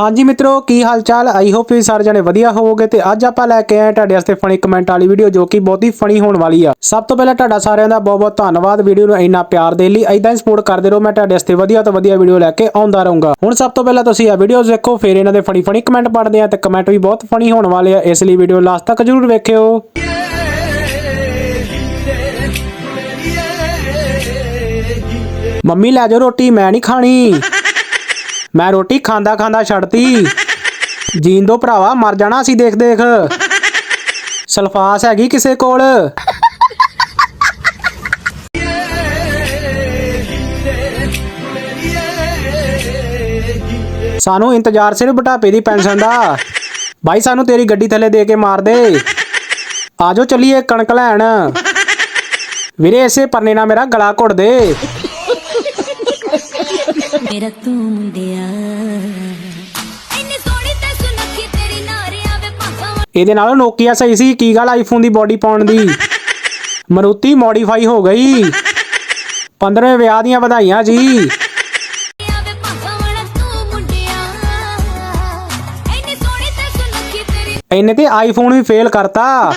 ਹਾਂਜੀ ਮਿੱਤਰੋ, ਕੀ ਹਾਲ ਚਾਲ ਆਈ ਹੋਪ ਤੁਸੀਂ ਸਾਰੇ ਜਣੇ ਵਧੀਆ ਹੋਵੋਗੇ ਤੇ ਅੱਜ ਆਪਾਂ ਲੈ ਕੇ ਆਏ ਤੁਹਾਡੇ ਵਾਸਤੇ ਫਨੀ ਕਮੈਂਟ ਵਾਲੀ ਵੀਡੀਓ ਜੋ ਕਿ ਬਹੁਤ ਹੀ ਫਨੀ ਹੋਣ ਵਾਲੀ ਆ। ਸਭ ਤੋਂ ਪਹਿਲਾਂ ਤੁਹਾਡਾ ਸਾਰਿਆਂ ਦਾ ਬਹੁਤ ਬਹੁਤ ਧੰਨਵਾਦ। ਵੀਡੀਓ ਨੂੰ ਇੰਨਾ ਪਿਆਰ ਦੇਣ ਲਈ ਐਦਾਂ ਹੀ ਸਪੋਰਟ ਕਰਦੇ ਰਹੋ। ਮੈਂ ਤੁਹਾਡੇ ਵਾਸਤੇ ਵਧੀਆ ਤੋਂ ਵਧੀਆ ਵੀਡੀਓ ਲੈ ਕੇ ਆਉਂਦਾ ਰਹੂੰਗਾ। ਹੁਣ ਸਭ ਤੋਂ ਪਹਿਲਾਂ ਤੁਸੀਂ ਇਹ ਵੀਡੀਓਜ਼ ਦੇਖੋ ਫਿਰ ਇਹਨਾਂ ਦੇ ਫਨੀ ਫਨੀ ਕਮੈਂਟ ਪੜ੍ਹਦੇ ਆ ਤੇ ਕਮੈਂਟ ਵੀ ਬਹੁਤ ਫਨੀ ਹੋਣ ਵਾਲੇ ਆ। ਇਸ ਲਈ ਵੀਡੀਓ ਲਾਸਟ ਤੱਕ ਜਰੂਰ ਵੇਖਿਓ। ਮੰਮੀ, ਲੈ ਜਾਓ ਰੋਟੀ, ਮੈਂ ਨਹੀਂ ਖਾਣੀ। ਮੈਂ ਰੋਟੀ ਖਾਂਦਾ ਖਾਂਦਾ ਛੱਡਤੀ। ਜੀਣ ਦੋ ਭਰਾਵਾ, ਮਰ ਜਾਣਾ ਸੀ ਦੇਖ ਦੇਖ। ਸਲਫਾਸ ਹੈਗੀ ਕਿਸੇ ਕੋਲ। ਸਾਨੂੰ ਇੰਤਜ਼ਾਰ ਸਿਰਫ ਬਟਾਪੇ ਦੀ ਪੈਨਸ਼ਨ ਦਾ। ਬਾਈ, ਸਾਨੂੰ ਤੇਰੀ ਗੱਡੀ ਥੱਲੇ ਦੇ ਕੇ ਮਾਰ ਦੇ। ਆਜੋ ਚੱਲੀਏ ਕਣਕ ਲੈਣ। ਵੀਰੇ, ਇਸੇ ਪੰਨੇ ਨਾਲ ਮੇਰਾ ਗਲਾ ਘੁੱਟ ਦੇ। ਮੇਰਾ ਤੂੰ ਮੁੰਡਿਆ। ਇਹਦੇ ਨਾਲ ਨੋਕੀਆ ਸਹੀ ਸੀ ਕੀ ਗੱਲ ਆਈਫੋਨ ਦੀ ਬੋਡੀ ਪਾਉਣ ਦੀ? ਮਰੂਤੀ ਮੋਡੀਫਾਈ ਹੋ ਗਈ। 15ਵੇਂ ਵਿਆਹ ਦੀਆਂ ਵਧਾਈਆਂ ਜੀ। ਇਹਨੇ ਤੇ ਆਈਫੋਨ ਵੀ ਫੇਲ ਕਰਤਾ।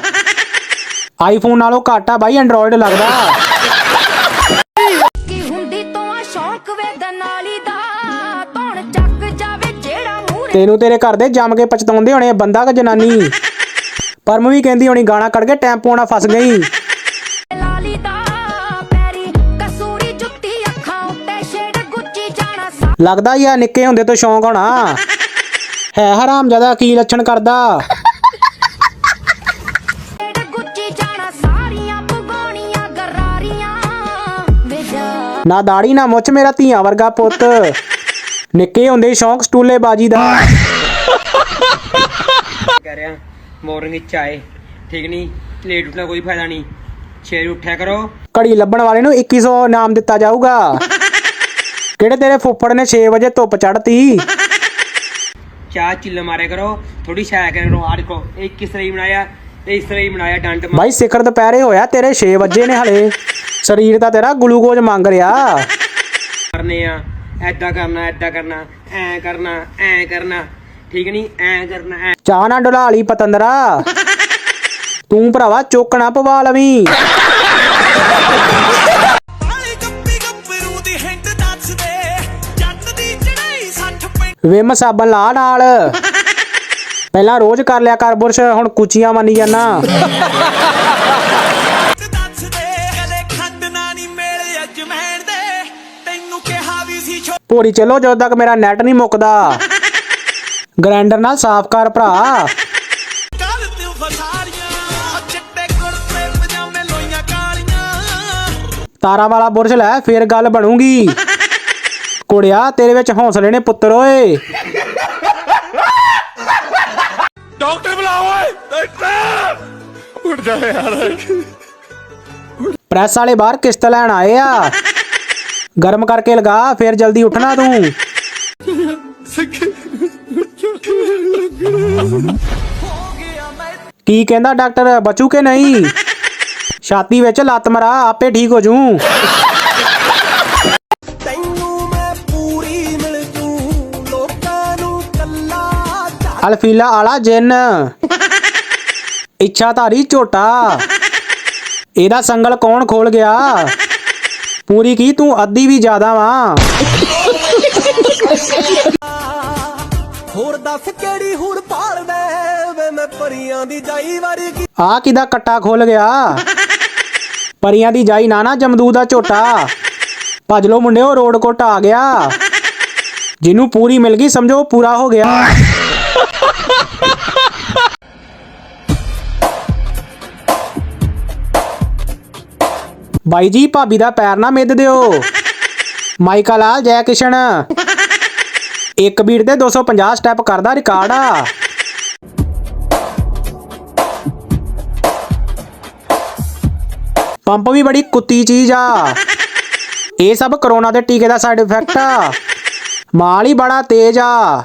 ਆਈਫੋਨ ਨਾਲੋਂ ਘੱਟ ਆ ਬਾਈ ਐਂਡਰੋਇਡ ਲੱਗਦਾ। ਤੈਨੂੰ ਤੇਰੇ ਘਰ ਦੇ ਜੰਮ ਕੇ ਪਛਤਾਉਂਦੇ ਹੋਣੇ ਬੰਦਾ ਕਿ ਜਨਾਨੀ? ਪਰਮ ਵੀ ਕਹਿੰਦੀ ਹੋਣੀ ਗਾਣਾ ਕੱਢ ਕੇ ਟੈਂਪੂ ਨਾਲ ਫਸ ਗਈ। ਲੱਗਦਾ ਆ ਨਿੱਕੇ ਹੁੰਦੇ ਤੋਂ ਸ਼ੌਂਕ ਹੋਣਾ। ਹੈ ਹਰਾਮ ਜ਼ਿਆਦਾ ਕੀ ਲੱਛਣ ਕਰਦਾ? ਨਾ ਦਾੜੀ ਨਾ ਮੁੱਛ ਮੇਰਾ ਧੀਆਂ ਵਰਗਾ ਪੁੱਤ। ਨਿੱਕੇ ਹੁੰਦੇ ਸ਼ੌਂਕ ਸਟੂਲੇ ਬਾਜੀ ਦਾ। ਕਹਿ ਰਿਹਾ ਮਾਰਨਿੰਗ ਵਿੱਚ ਆਏ ਠੀਕ ਨਹੀਂ ਲੇਟ ਉੱਠਣਾ ਕੋਈ ਫਾਇਦਾ ਨਹੀਂ 6 ਵਜੇ ਉੱਠਿਆ ਕਰੋ। ਘੜੀ ਲੱਭਣ ਵਾਲੇ ਨੂੰ 2100 ਇਨਾਮ ਦਿੱਤਾ ਜਾਊਗਾ। ਕਿਹੜੇ ਤੇਰੇ ਫੁੱਫੜ ਨੇ 6 ਵਜੇ ਧੁੱਪ ਚੜਤੀ ਚਾਹ ਚਿੱਲ ਮਾਰਿਆ ਕਰੋ ਥੋੜੀ ਕਰਿਆ ਕਰੋ ਆ ਦੇਖੋ ਇਹ ਕਿਸ ਤਰ੍ਹਾਂ ਹੀ ਬਣਾਇਆ ਤੇ ਇਸ ਤਰ੍ਹਾਂ ਹੀ ਬਣਾਇਆ ਮਾਰ। ਬਾਈ ਸਿਖਰ ਦੁਪਹਿਰੇ ਹੋਇਆ ਤੇਰੇ 6 ਵਜੇ ਨੇ ਹਲੇ। ਸਰੀਰ ਤਾਂ ਤੇਰਾ ਗਲੂਕੋਜ਼ ਮੰਗ ਰਿਹਾ। ਕਰਨੇ ਆ। ਐਦਾਂ ਕਰਨਾ ਐਦਾਂ ਕਰਨਾ, ਐ ਕਰਨਾ ਐ ਕਰਨਾ। ਠੀਕ ਨਹੀਂ ਐ ਕਰਨਾ, ਐ ਚਾਹ ਨਾ ਡੁਲਾ ਲਈ ਪਤੰਦਰਾ। ਤੂੰ ਭਰਾਵਾ ਚੋਕਣਾ ਪਵਾ ਲਵੀਂ। ਆਲੇ ਗੱਪੀ ਗੱਭਰੂ ਦੀ ਹਿੰਡ ਦੱਸ ਦੇ ਜੱਟ ਦੀ ਚੜਾਈ 60 ਪਿੰਡ ਵਿਮ ਸਾਬਣ ਲਾ ਨਾਲ। ਪਹਿਲਾਂ ਰੋਜ਼ ਕਰ ਲਿਆ ਕਰ ਬੁਰਸ਼, ਹੁਣ ਕੁਚੀਆਂ ਮੰਨੀ ਜਾਨਾ। ਭੋਰੀ ਚਲੋ ਜਦੋਂ ਤੱਕ ਮੇਰਾ ਨੈਟ ਨਹੀਂ ਮੁੱਕਦਾ। ਗ੍ਰਾਈਂਡਰ ਨਾਲ ਸਾਫ਼ ਕਰ ਭਰਾ। ਤਾਰਾ ਵਾਲਾ ਬੁਰਸ਼ ਲੈ ਫੇਰ ਗੱਲ ਬਣੂਗੀ। ਕੁੜਿਆ ਤੇਰੇ ਵਿੱਚ ਹੌਸਲੇ ਨੇ ਪੁੱਤਰ ਓਏ। ਡਾਕਟਰ ਬੁਲਾਓ ਓਏ। ਡਾਕਟਰ! ਉੱਠ ਜਾ ਯਾਰ। ਪ੍ਰੈਸ ਵਾਲੇ ਬਾਹਰ ਕਿਸ਼ਤ ਲੈਣ ਆਏ ਆ। ਗਰਮ ਕਰਕੇ ਲਗਾ, ਫੇਰ ਜਲਦੀ ਉੱਠਣਾ ਤੂੰ। ਕੀ ਕਹਿੰਦਾ ਡਾਕਟਰ? ਬਚੂ ਕੇ ਨਹੀਂ? ਛਾਤੀ ਵਿੱਚ ਲੱਤ ਮਰਾ, ਆਪੇ ਠੀਕ ਹੋ ਜੂ। ਅਲਫੀਲਾ ਆਲਾ ਜਿੰਨ। ਇੱਛਾ ਧਾਰੀ ਝੋਟਾ। ਇਹਦਾ ਸੰਗਲ ਕੌਣ ਖੋਲ ਗਿਆ? ਪੂਰੀ ਕੀ ਤੂੰ ਅੱਧੀ ਵੀ ਜ਼ਿਆਦਾ ਵਾ। ਹੋਰ ਦੱਸ ਕਿਹੜੀ ਹੁਣ ਪਾਲਦਾ ਵੇ ਮੈਂ ਪਰੀਆਂ ਦੀ ਜਾਈ ਵਰਗੀ ਆ ਕਿਦਾ ਕੱਟਾ ਖੁੱਲ ਗਿਆ? ਪਰੀਆਂ ਦੀ ਜਾਈ ਨਾ ਨਾ ਜਮਦੂ ਦਾ ਝੋਟਾ। ਭੱਜ ਲੋ ਮੁੰਡਿਓ ਰੋਡ ਕੋਟ ਆ ਗਿਆ। ਜਿਹਨੂੰ ਪੂਰੀ ਮਿਲ ਗਈ ਸਮਝੋ ਪੂਰਾ ਹੋ ਗਿਆ। ਬਾਈ ਜੀ, ਭਾਬੀ ਦਾ ਪੈਰ ਨਾ ਮਿੱਧ ਦਿਓ। ਮਾਈਕਾ ਲਾਲ ਜੈ ਕਿਸ਼ਨ। ਇੱਕ ਬੀਟ ਦੇ 250 ਸਟੈਪ ਕਰਦਾ ਰਿਕਾਰਡ। ਆ ਪੰਪ ਵੀ ਬੜੀ ਕੁੱਤੀ ਚੀਜ਼ ਆ। ਇਹ ਸਭ ਕਰੋਨਾ ਦੇ ਟੀਕੇ ਦਾ ਸਾਈਡ ਇਫੈਕਟ ਆ। ਮਾਲ ਹੀ ਬੜਾ ਤੇਜ਼ ਆ।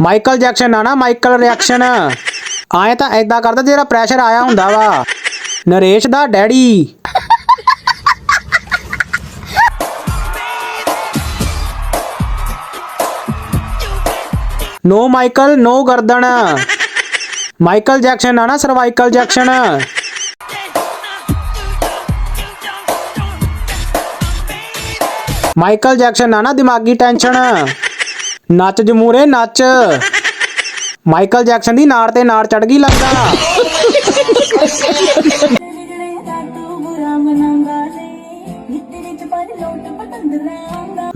ਮਾਈਕਲ ਜੈਕਸਨ ਆ ਨਾ ਮਾਈਕਲ ਰਿਐਕਸ਼ਨ ਆਏ ਤਾਂ ਐਦਾਂ ਕਰਦਾ ਜਿਹੜਾ ਪ੍ਰੈਸ਼ਰ ਆਇਆ ਹੁੰਦਾ ਵਾ। ਨਰੇਸ਼ ਦਾ ਡੈਡੀ। ਨੋ ਮਾਈਕਲ ਨੋ ਗਰਦਨ। ਮਾਈਕਲ ਜੈਕਸਨ ਆ ਨਾ ਸਰਵਾਈਕਲ ਜੈਕਸਨ ਮਾਈਕਲ ਜੈਕਸਨ ਆ ਨਾ, ਦਿਮਾਗੀ ਟੈਨਸ਼ਨ ਨੱਚ ਜਮੂਰੇ, ਨੱਚ। ਮਾਈਕਲ ਜੈਕਸਨ ਦੀ ਨਾੜ ਤੇ ਨਾੜ ਚੜ ਗਈ ਲੱਗਦਾ।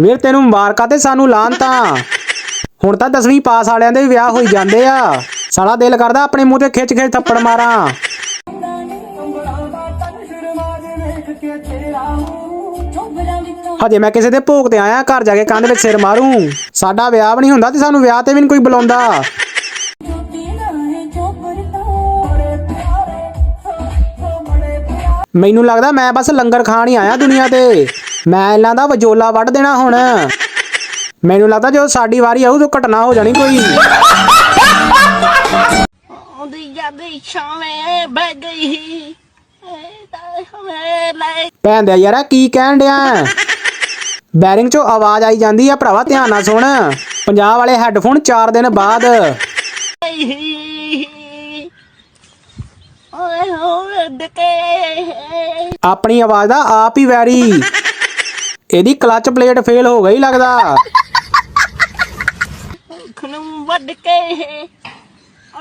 ਵੀਰ, ਤੈਨੂੰ ਮੁਬਾਰਕਾਂ ਤੇ ਸਾਨੂੰ ਲਾਂਤਾ ਹੁਣ ਤਾਂ 10ਵੀਂ ਪਾਸ ਵਾਲਿਆਂ ਦੇ ਵਿਆਹ ਹੋਈ ਜਾਂਦੇ ਆ। ਸਾਲਾ ਦਿਲ ਕਰਦਾ ਆਪਣੇ ਮੂੰਹ ਤੇ ਖਿੱਚ ਖਿੱਚ ਥੱਪੜ ਮਾਰਾਂ। ਹਜੇ ਮੈਂ ਕਿਸੇ ਦੇ ਭੋਗ ਤੇ ਆਇਆ, ਘਰ ਜਾ ਕੇ ਕੰਧ ਵਿੱਚ ਸਿਰ ਮਾਰੂੰ। ਸਾਡਾ ਵਿਆਹ ਵੀ ਨਹੀਂ ਹੁੰਦਾ ਤੇ ਸਾਨੂੰ ਵਿਆਹ ਤੇ ਵੀ ਨਹੀਂ ਕੋਈ ਬੁਲਾਉਂਦਾ। ਮੈਨੂੰ ਲੱਗਦਾ ਮੈਂ ਬਸ ਲੰਗਰ ਖਾਣ ਹੀ ਆਇਆ ਦੁਨੀਆ ਤੇ। ਮੈਂ ਇਹਨਾਂ ਦਾ ਵਜੋਲਾ ਵੱਢ ਦੇਣਾ ਹੁਣ। ਮੈਨੂੰ ਲੱਗਦਾ ਜਦੋਂ ਸਾਡੀ ਵਾਰੀ ਆਊ ਤਾਂ ਘਟਨਾ ਹੋ ਜਾਣੀ ਕੋਈ। ਆਉਂਦੀ ਜਾਂਦੀ ਛਾਵੇਂ ਬਹਿ ਗਈ ਭੈਣ ਦੇ ਯਾਰਾ, ਕੀ ਕਹਿਣ ਡਿਆ? ਬੈਰਿੰਗ ਚੋਂ ਆਵਾਜ਼ ਆਈ ਜਾਂਦੀ ਆ, ਭਰਾਵਾ ਧਿਆਨ ਨਾਲ ਸੁਣ। ਪੰਜਾਬ ਵਾਲੇ ਹੈੱਡਫੋਨ 4 ਦਿਨ ਬਾਅਦ। ਆਪਣੀ ਆਵਾਜ਼ ਦਾ ਆਪ ਹੀ ਵੈਰੀ। ਇਹਦੀ ਕਲਚ ਪਲੇਟ ਫੇਲ ਹੋ ਗਈ ਲੱਗਦਾ। ਖਨੂੰ ਵੱਢ ਕੇ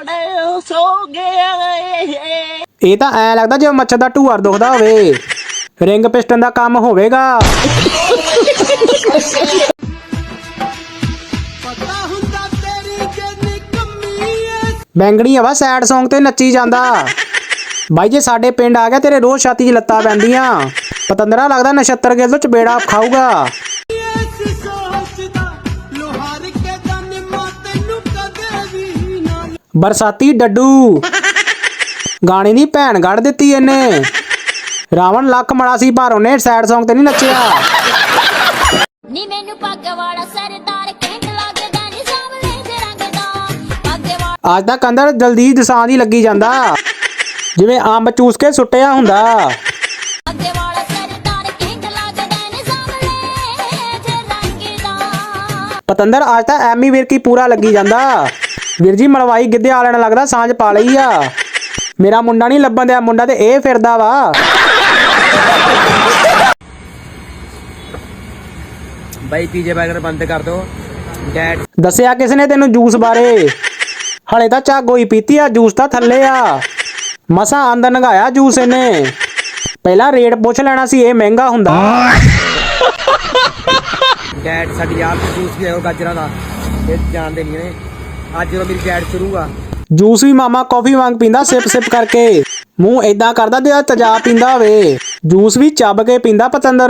ਅੜੇ ਸੋ ਗਿਆ ਏ ਇਹ ਤਾਂ ਐ ਲੱਗਦਾ ਜਿਵੇਂ ਮੱਛਰ ਦਾ ਢੂਅਰ ਦੁਖਦਾ ਹੋਵੇ। ਰਿੰਗ ਪਿਸਟਨ ਦਾ ਕੰਮ ਹੋਵੇਗਾ। ਪਤਾ ਹੁੰਦਾ ਤੇਰੀ ਬੈਂਗਣੀ ਹਵਾ ਸੈਡ Song ਤੇ ਨੱਚੀ ਜਾਂਦਾ। ਬਾਈ, ਜੇ ਸਾਡੇ ਪਿੰਡ ਆ ਗਿਆ, ਤੇਰੇ ਰੋਜ਼ ਛਾਤੀ 'ਚ ਲੱਤਾਂ ਪੈਂਦੀਆਂ। ਪਤੰਦਰਾ ਲੱਗਦਾ ਨਛੱਤਰ ਗਿੱਲ ਤੋਂ ਚਬੇੜਾ ਖਾਊਗਾ। ਬਰਸਾਤੀ ਡੱਡੂ। ਗਾਣੇ ਦੀ ਭੈਣ ਗੜ ਦਿੱਤੀ ਇਹਨੇ। ਰਾਵਣ ਲੱਖ ਮੜਾ ਸੀ ਪਰ ਉਹਨੇ ਸੈਡ Song ਤੇ ਨਹੀਂ ਨੱਚਿਆ। ਨੀ ਮੈਨੂੰ ਪੱਗ ਵਾਲਾ ਸਰਦਾਰ ਕਹਿਣ ਲੱਗਦਾ ਨੀ ਸਾਹਮਣੇ ਤੇ ਰੰਗ ਦਾ। ਪੱਗ ਵਾਲਾ ਅੱਜ ਤੱਕ ਅੰਦਰ ਜਲਦੀ ਦਸਾਂ ਦੀ ਲੱਗੀ ਜਾਂਦਾ। ਜਿਵੇਂ ਅੰਬ ਚੂਸ ਕੇ ਸੁੱਟਿਆ ਹੁੰਦਾ। ਪੱਗ ਵਾਲਾ ਸਰਦਾਰ ਕਹਿਣ ਲੱਗਦਾ ਨੀ ਸਾਹਮਣੇ ਤੇ ਰੰਗ ਦਾ। ਪਤੰਦਰ ਅੱਜ ਤਾਂ ਐਮੀ ਵਿਰਕੀ ਪੂਰਾ ਲੱਗੀ ਜਾਂਦਾ। ਵੀਰ ਜੀ ਮਲਵਾਈ ਗਿੱਧੇ ਵਾਲਿਆਂ ਨਾਲ ਲੱਗਦਾ ਸਾਂਝ ਪਾ ਲਈ ਆ। ਮੇਰਾ ਮੁੰਡਾ ਨਹੀਂ ਲੱਭਣ ਦਿਆ ਮੁੰਡਾ ਤੇ ਇਹ ਫਿਰਦਾ ਵਾ। ਬਾਈ ਪੀਜੇ ਬਰਗਰ ਬੰਦ ਕਰ ਦੋ। ਡੈਡ ਦੱਸਿਆ ਕਿਸ ਨੇ ਤੈਨੂੰ ਜੂਸ ਬਾਰੇ? ਹਲੇ ਤਾਂ ਝੱਗ ਹੋਈ ਪੀਤੀ ਆ ਜੂਸ ਤਾਂ ਥੱਲੇ ਆ। ਮਸਾਂ ਅੰਦਰ ਨਗਾਇਆ ਜੂਸ ਇਹਨੇ। ਪਹਿਲਾਂ ਰੇਟ ਪੁੱਛ ਲੈਣਾ ਸੀ ਇਹ ਮਹਿੰਗਾ ਹੁੰਦਾ। ਡੈਡ ਸਾਡੀ ਯਾਰ ਜੂਸ ਵੀ ਆਓ ਗਾਜਰਾਂ ਦਾ। ਇਹ ਜਾਣਦੇ ਨਹੀਂ ਨੇ ਅੱਜ ਜਦੋਂ ਮੇਰੀ ਡੈਡ ਸ਼ੁਰੂ ਜੂਸ ਵੀ ਮਾਮਾ ਕਾਫੀ ਵਾਂਗ ਪੀਂਦਾ, ਸਿਪ ਸਿਪ ਕਰਕੇ। ਮੂੰਹ ਏਦਾਂ ਕਰਦਾ ਜਿਵੇਂ ਤੇਜ਼ਾਬ ਪੀਂਦਾ ਹੋਵੇ। ਜੂਸ ਵੀ ਚੱਬ ਕੇ ਪੀਂਦਾ ਪਤੰਦਰ।